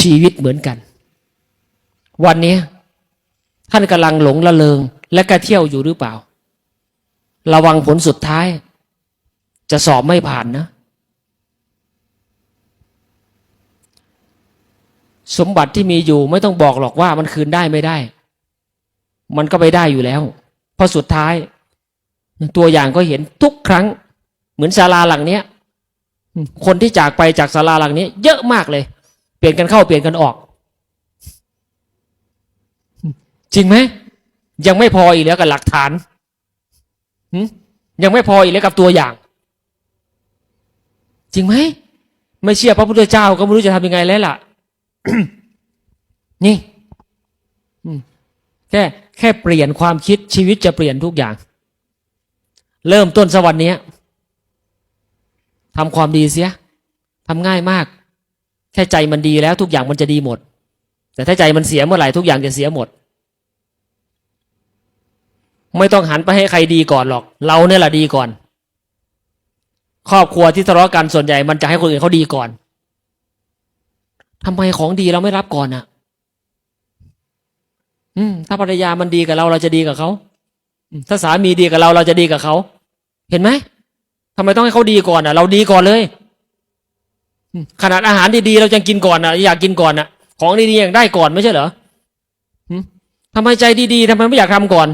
ชีวิตเหมือนกัน วันนี้ท่านกำลังหลงละเลงและก็เที่ยวอยู่หรือเปล่า ระวังผลสุดท้าย จะสอบไม่ผ่านนะ สมบัติที่มีอยู่ไม่ต้องบอกหรอกว่ามันคืนได้ไม่ได้ มันก็ไปได้อยู่แล้ว เพราะสุดท้าย ตัวอย่างก็เห็นทุกครั้ง เหมือนศาลาหลังเนี้ย คนที่จากไปจากศาลาหลังนี้ เยอะมากเลย เปลี่ยนกันเข้าเปลี่ยนกันออก จริงไหมยังไม่พออีกแล้วกับหลักฐานยังไม่พออีกแล้วกับตัวอย่าง จริงไหมไม่เชื่อพระพุทธเจ้าก็ไม่รู้จะทำยังไงแล้วล่ะ นี่แค่แค่เปลี่ยนความคิดชีวิตจะเปลี่ยนทุกอย่าง เริ่มต้นสวรรค์นี้ทำความดีเสียทำง่ายมาก แค่ใจมันดีแล้วทุกอย่างมันจะดีหมด แต่ถ้าใจมันเสียเมื่อไหร่ทุกอย่างจะเสียหมด ไม่ต้องหันไปให้ใครดีก่อนหรอก เราเนี่ยแหละดีก่อน ครอบครัวที่ทะเลาะกันส่วนใหญ่มันจะให้คนอื่นเขาดีก่อนทำไมของดีเราไม่รับก่อนอะ อืม ถ้าภรรยามันดีกับเราเราจะดีกับเขาถ้าสามีดีกับเราเราจะดีกับเขา เห็นไหมทำไมต้องให้เขาดีก่อนอะ เราดีก่อนเลย ขนาดอาหารดีๆเราจะกินก่อนอะ อยากกินก่อนอะ ของดีๆอยากได้ก่อนไม่ใช่เหรอทำไมใจดีๆทำไมไม่อยากทำก่อน